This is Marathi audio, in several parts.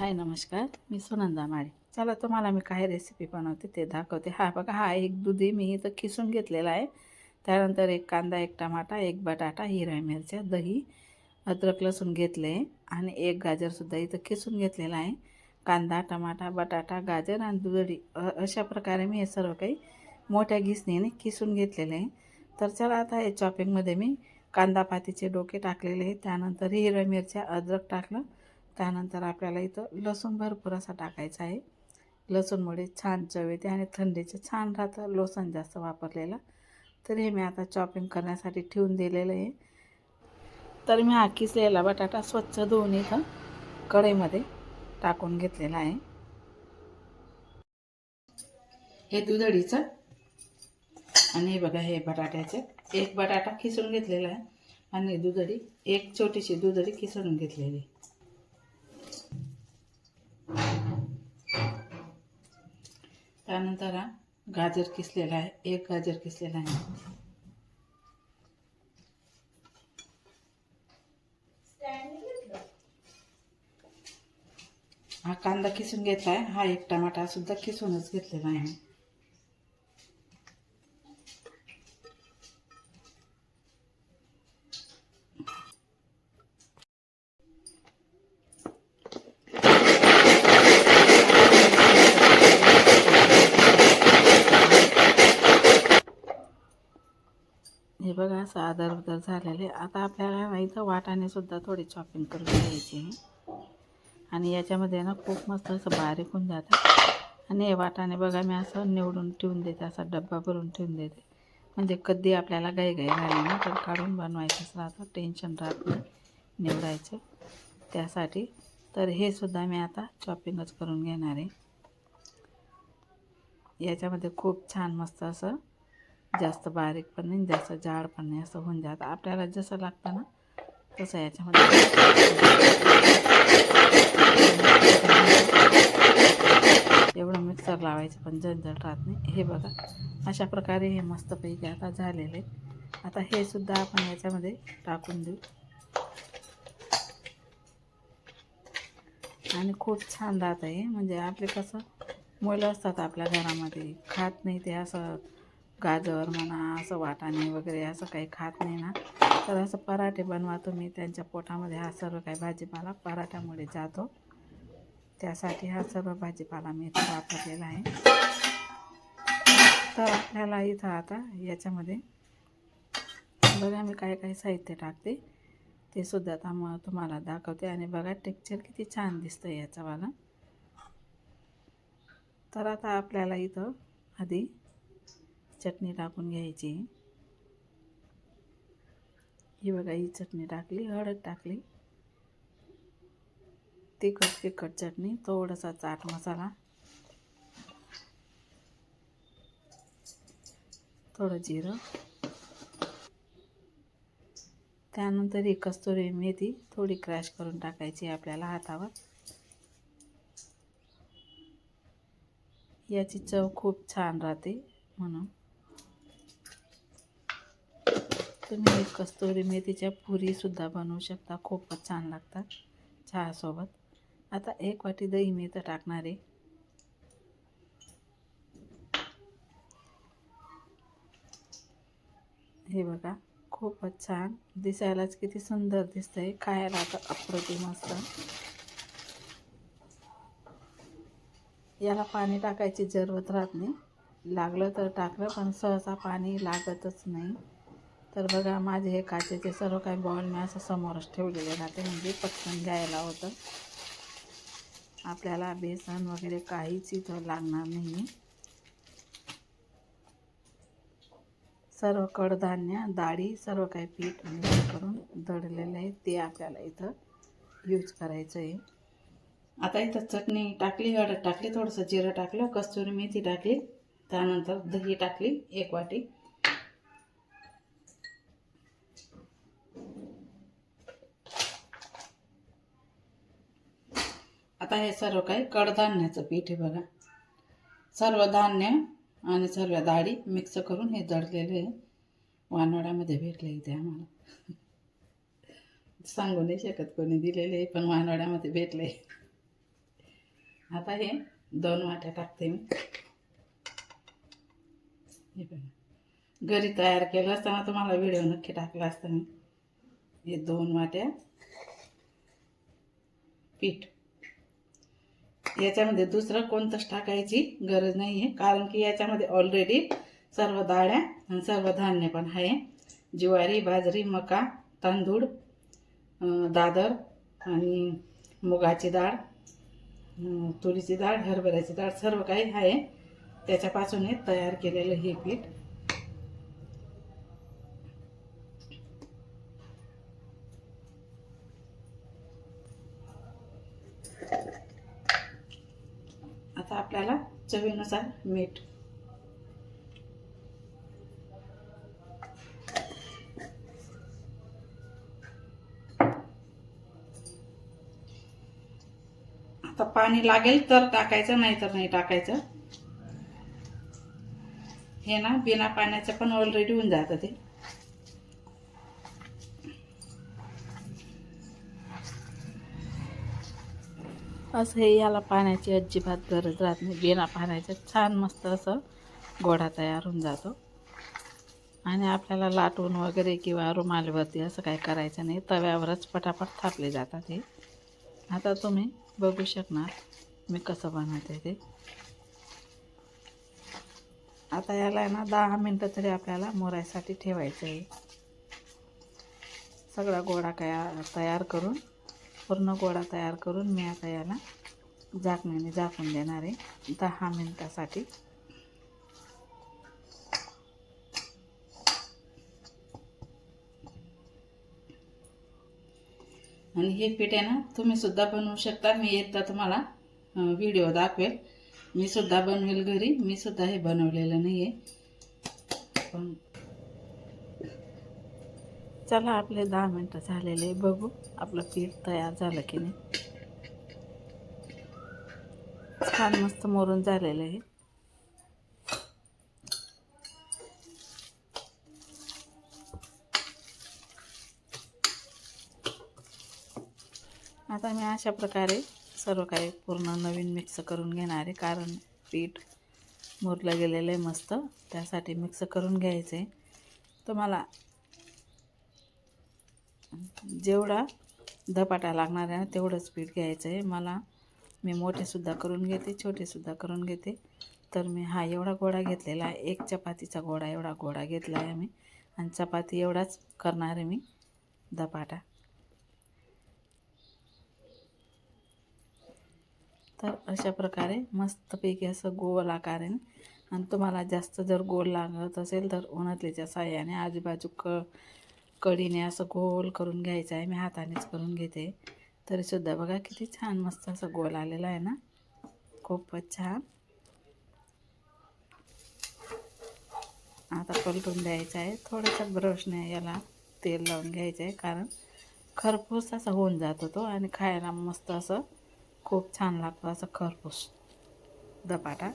हाय नमस्कार. मी सुनंदा माळी. चला तुम्हाला मी काय रेसिपी बनवते ते दाखवते. हा बघा हा एक दुधी मी इथं खिसून घेतलेला आहे. त्यानंतर एक कांदा एक टमाटा एक बटाटा हिरव्या मिरच्या दही अद्रक लसूण घेतले. आणि एक गाजरसुद्धा इथं किसून घेतलेला आहे. कांदा टमाटा बटाटा गाजर आणि दुधी अशा प्रकारे मी हे सर्व काही मोठ्या घिसणीने किसून घेतलेले आहे. तर चला आता हे चॉपिंगमध्ये मी कांदा पातीचे डोके टाकलेले आहे त्यानंतर हिरव्या मिरच्या अद्रक टाकलं. त्यानंतर आपल्याला इथं लसूण भरपूर असा टाकायचा आहे. लसूणमुळे छान चव येते आणि थंडीचं छान राहतं. लसूण जास्त वापरलेलं. तर हे मी आता चॉपिंग करण्यासाठी ठेवून दिलेलं आहे. तर मी हा किसलेला बटाटा स्वच्छ धुवून इथं कढईमध्ये टाकून घेतलेला आहे. हे दुधडीचं. आणि बघा हे बटाट्याचे. एक बटाटा खिसून घेतलेला आहे. आणि दुधडी एक छोटीशी दुधडी खिसून घेतलेली त्यानंतर हा गाजर किसलेला आहे. एक गाजर किसलेला आहे. हा कांदा किसून घेतला आहे हा एक टमाटा सुद्धा किसूनच घेतलेला आहे हे बघा असं आदर उदर झालेले आता आपल्याला इथं वाटानेसुद्धा थोडी चॉपिंग करून घ्यायची आणि याच्यामध्ये ना खूप मस्त असं बारीक होऊन जातं. आणि हे वाटाणे बघा मी असं निवडून ठेवून देते असा डब्बा भरून ठेवून देते. म्हणजे कधी आपल्याला गाई गाई झाली ना तर काढून बनवायचंच राहतं टेन्शन राहत नाही निवडायचं. त्यासाठी तर हे सुद्धा मी आता चॉपिंगच करून घेणार आहे. याच्यामध्ये खूप छान मस्त असं जास्त बारीक पण नाही जास्त जाड पण नाही असं होऊन जातं. आपल्याला जसं लागतं ना तसं याच्यामध्ये एवढं मिक्सर लावायचं पण झंझट राहत नाही. हे बघा अशा प्रकारे हे मस्तपैकी आता झालेले आता हे सुद्धा आपण याच्यामध्ये टाकून देऊ. आणि खूप छान राहत आहे. म्हणजे आपले कसं मुलं असतात आपल्या घरामध्ये खात नाही ते असं गाजर म्हणा असं वाटाणे वगैरे असं काही खात नाही ना. तर असं पराठे बनवा तुम्ही त्यांच्या पोटामध्ये हा सर्व काही भाजीपाला पराठ्यामुळे जातो. त्यासाठी हा सर्व भाजीपाला मी इथं वापरलेला आहे. तर आपल्याला इथं आता याच्यामध्ये बघा मी काय काय साहित्य टाकते. ते सुद्धा आता मग तुम्हाला दाखवते. आणि बघा टेक्चर किती छान दिसतं याचावाला तर आता आपल्याला इथं आधी चटणी टाकून घ्यायची. ही बघा ही चटणी टाकली हळद टाकली. तिखट तिखट चटणी थोडासा चाट मसाला. थोडं जिरं. त्यानंतर ही कस्तुरी मेथी थोडी क्रॅश करून टाकायची आपल्याला हातावर. याची चव खूप छान राहते म्हणून. तुम्ही एक कस्तुरी मेथीच्या पुरीसुद्धा बनवू शकता. खूपच छान लागतात. चहासोबत. आता एक वाटी दही मी तर टाकणार आहे. हे बघा खूपच छान. दिसायलाच किती सुंदर दिसतंय. खायला आता अप्रतिम असतं. याला पाणी टाकायची जरूरत राहत नाही. लागलं तर टाकलं पण सहसा पाणी लागतच नाही. तर बघा माझे हे काचेचे सर्व काही बॉल मी असं समोरच ठेवलेले राहते म्हणजे पटकन घ्यायला होतं. आपल्याला बेसन वगैरे काहीच इथं लागणार नाही सर्व कडधान्य डाळी सर्व काही पीठ मिक्स करून दळलेलं आहे ते आपल्याला इथं यूज करायचं आहे आता इथं चटणी टाकली हळद टाकली थोडंसं जिरं टाकलं कस्तुरी मेथी टाकली त्यानंतर दही टाकली एक वाटी आता हे सर्व काही. कडधान्याचं पीठ आहे बघा. सर्व धान्य आणि सर्व डाळी मिक्स करून हे जडलेले आहे. वानवड्यामध्ये भेटले इथे आम्हाला. सांगू नाही शकत कोणी दिलेले आहे पण वानवड्यामध्ये भेटले आता हे दोन वाट्या टाकते मी. हे बघा. घरी तयार केलं असताना तुम्हाला व्हिडिओ नक्की टाकला असता मी. हे दोन वाट्या पीठ. याच्यामध्ये दुसरं कोणतंच टाकायची गरज नाही आहे कारण की याच्यामध्ये ऑलरेडी सर्व डाळ्या आणि सर्व धान्य पण आहे. ज्वारी बाजरी मका तांदूळ दादर आणि मुगाची डाळ तुरीची डाळ हरभऱ्याची डाळ सर्व काही आहे. त्याच्यापासून हे तयार केलेलं हे पीठ. आता आपल्याला चवीनुसार मीठ. आता पाणी लागेल तर टाकायचं नाही तर नाही टाकायचं. हे ना बिना पाण्याचं पण ऑलरेडी होऊन जातं ते. असं हे याला पाण्याची अजिबात गरज राहत नाही. बिना पाण्याचं छान मस्त असं गोडा तयार होऊन जातो. आणि आपल्याला लाटून वगैरे किंवा रुमालवरती असं काही करायचं नाही. तव्यावरच पटापट थापले जातात हे. आता तुम्ही बघू शकणार मी कसं बनवते ते. आता याला आहे ना दहा मिनटं तरी आपल्याला मोरायसाठी ठेवायचं आहे. सगळा गोडा काय तयार करून पूर्ण गोळा तयार करून मी आता याला झाकण्याने झाकून देणार आहे. दहा मिनटासाठी. आणि हे पीठ आहे ना तुम्ही सुद्धा बनवू शकता. मी एकदा तुम्हाला व्हिडिओ दाखवेल. मी सुद्धा बनवेल घरी. मी सुद्धा हे बनवलेलं नाही आहे पण चला आपले दहा मिनटं झालेले बघू आपलं पीठ तयार झालं की नाही. छान मस्त मोरून झालेलं आहे. आता मी अशा प्रकारे सर्व काही पूर्ण नवीन मिक्स करून घेणार आहे कारण पीठ मुरलं गेलेलं आहे मस्त. त्यासाठी मिक्स करून घ्यायचं आहे तुम्हाला जेवढा धपाटा लागणार आहे ना तेवढंच पीठ घ्यायचं आहे. मला मी मोठेसुद्धा करून घेते छोटेसुद्धा करून घेते. तर मी हा एवढा गोळा घेतलेला आहे. एक चपातीचा गोळा एवढा गोळा घेतला आहे मी. आणि चपाती एवढाच करणार आहे मी धपाटा. तर अशा प्रकारे मस्तपैकी असं गोल आकाराने आणि तुम्हाला जास्त जर गोल लागत असेल तर उन्हातलीच्या साह्याने आजूबाजू क कडीने असं गोल करून घ्यायचं आहे. मी हातानेच करून घेते. तरीसुद्धा बघा किती छान मस्त असं गोल आलेला आहे ना? खूपच छान. आता पलटून द्यायचं आहे. थोडंसं ब्रशने याला तेल लावून घ्यायचं आहे. कारण खरपूस असा होऊन जातो तो आणि खायला मस्त असं खूप छान लागतो असं खरपूस. धपाटा.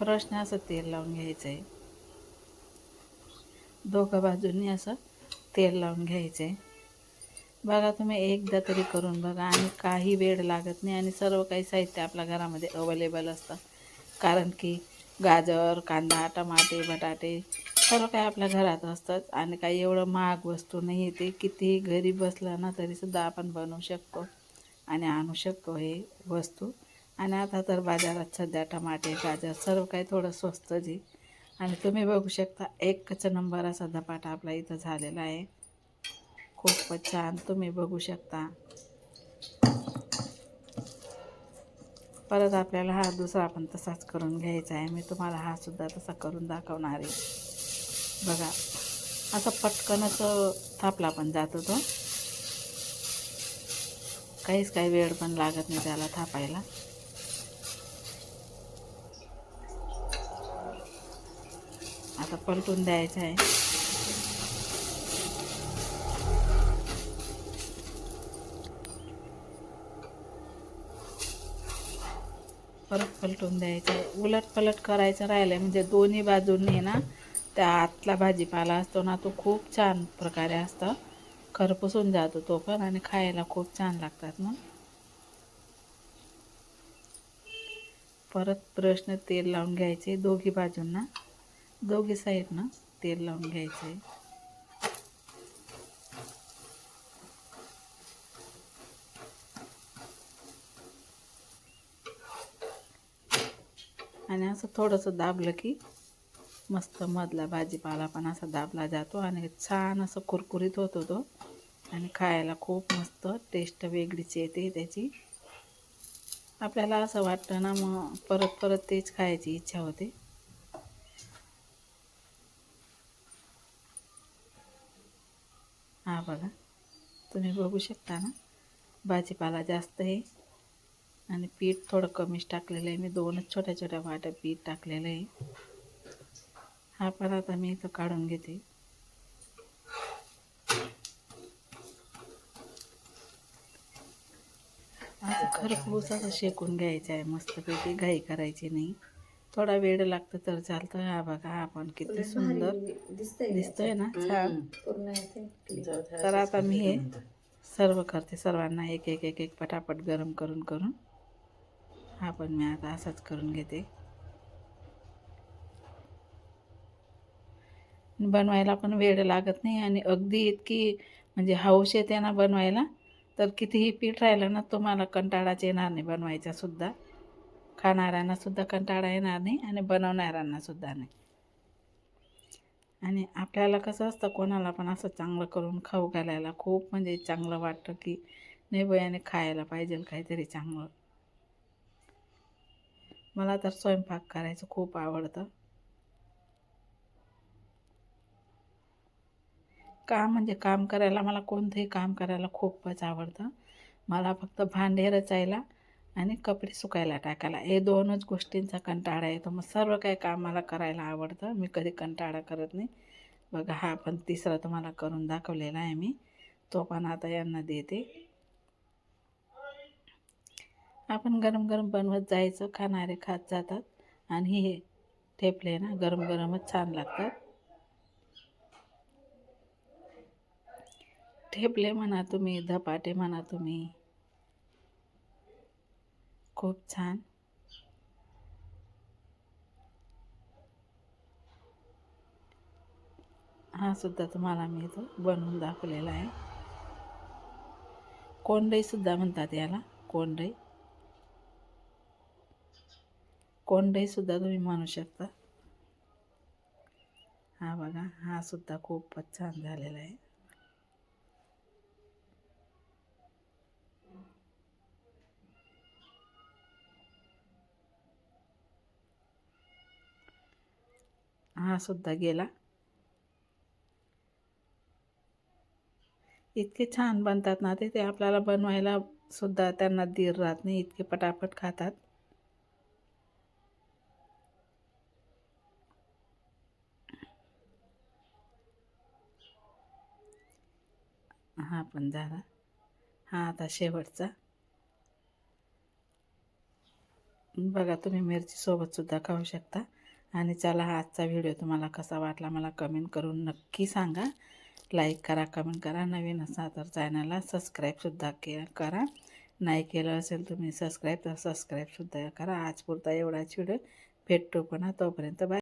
ब्रशने असं तेल लावून घ्यायचं आहे दोघं बाजूंनी असं तेल लावून घ्यायचं आहे बघा तुम्ही एकदा तरी करून बघा आणि काही वेळ लागत नाही आणि सर्व काही साहित्य आपल्या घरामध्ये अवेलेबल असतं. कारण की गाजर कांदा टमाटे बटाटे सर्व काही आपल्या घरात असतात आणि काही एवढं महाग वस्तू नाही येते कितीही घरी बसलं ना तरीसुद्धा आपण बनवू शकतो. आणि आणू शकतो हे वस्तू. आणि आता तर बाजारात सध्या टमाटे गाजर सर्व काही थोडं स्वस्त जी आणि तुम्ही बघू शकता एकच नंबर असा धपाटा आपला इथं झालेला आहे. खूपच छान तुम्ही बघू शकता. परत आपल्याला हा दुसरा पण तसाच करून घ्यायचा आहे. मी तुम्हाला हा सुद्धा तसा करून दाखवणार आहे. बघा असं पटकनच थापला पण जातो तो काहीच काही वेळ पण लागत नाही त्याला थापायला. आता पलटून द्यायचं आहे. परत पलटून द्यायचं आहे. उलट पलट करायचं राहिलं आहे म्हणजे दोन्ही बाजूंनी ना त्या आतला भाजीपाला असतो ना तो खूप छान प्रकारे असतं. खरपूसून जातो तो पण आणि खायला खूप छान लागतात मग परत ब्रशनं तेल लावून घ्यायचे दोघी बाजूंना. दोघी साईडनं तेल लावून घ्यायचे आणि असं थोडंसं दाबलं की मस्त मधला भाजीपाला पण असा दाबला जातो आणि छान असं कुरकुरीत होतो तो आणि खायला खूप मस्त टेस्ट वेगळीच येते त्याची. आपल्याला असं वाटतं ना मग परत परत तेच खायची इच्छा होते. बघा. तुम्ही बघू शकता ना भाजीपाला जास्त आहे आणि पीठ थोडं कमीच टाकलेलं आहे. मी दोनच छोट्या छोट्या वाट्या पीठ टाकलेलं आहे. हा पण आता मी इथं काढून घेते. असं खरपूस असं शेकून घ्यायचं आहे. मस्तपैकी घाई करायची नाही. थोडा वेळ लागतं तर चालतं. हा बघा हा पण किती सुंदर दिसतोय ना? छान. तर आता मी हे सर्व करते सर्वांना. एक एक एक एक पटापट गरम करून करून. हा पण मी आता असाच करून घेते. बनवायला पण वेळ लागत नाही आणि अगदी इतकी म्हणजे हौस येते ना बनवायला तर कितीही पीठ राहिलं ना तुम्हाला कंटाळाच येणार नाही बनवायचा सुद्धा. खाणाऱ्यांना सुद्धा कंटाळा येणार नाही आणि बनवणाऱ्यांना सुद्धा नाही. आणि आपल्याला कसं असतं कोणाला पण असं चांगलं करून खाऊ घालायला खूप म्हणजे चांगलं वाटतं की नाही बयाने खायला पाहिजे काहीतरी चांगलं. मला तर स्वयंपाक करायचं खूप आवडतं. काम म्हणजे काम करायला मला कोणतंही काम करायला खूपच आवडतं. मला फक्त भांडे रचायला आणि कपडे सुकायला टाकायला. हे दोनच गोष्टींचा कंटाळा येतो. मग सर्व काही काम मला करायला आवडतं. मी कधी कंटाळा करत नाही. बघा हा पण तिसरा तुम्हाला करून दाखवलेला आहे मी. तो पण आता यांना देते. आपण गरम गरम बनवत जायचं. खाणारे खात जातात. आणि हे ठेपले ना गरम गरमच छान लागतात. ठेपले म्हणा तुम्ही धपाटे म्हणा तुम्ही. खूप छान. हा सुद्धा तुम्हाला मी इथं बनवून दाखवलेला आहे. कोंडई सुद्धा म्हणतात याला कोंडई. कोंडई सुद्धा तुम्ही म्हणू शकता. हा बघा हा सुद्धा खूपच छान झालेला आहे. हा सुद्धा गेला. इतके छान बनतात ना ते ते आपल्याला बनवायला सुद्धा त्यांना धीर राहत नाही इतके पटापट खातात. हा पण झाला. हा आता शेवटचा. बघा तुम्ही मिरचीसोबत सुद्धा खाऊ शकता. आणि चला हा आजचा व्हिडिओ तुम्हाला कसा वाटला मला कमेंट करून नक्की सांगा. लाईक करा कमेंट करा. नवीन असा तर चॅनलला सबस्क्राईबसुद्धा के करा. नाही केलं असेल तुम्ही सबस्क्राईब तर सबस्क्राईबसुद्धा करा. आज पुरता एवढाच व्हिडिओ भेटतो पण तोपर्यंत. बाय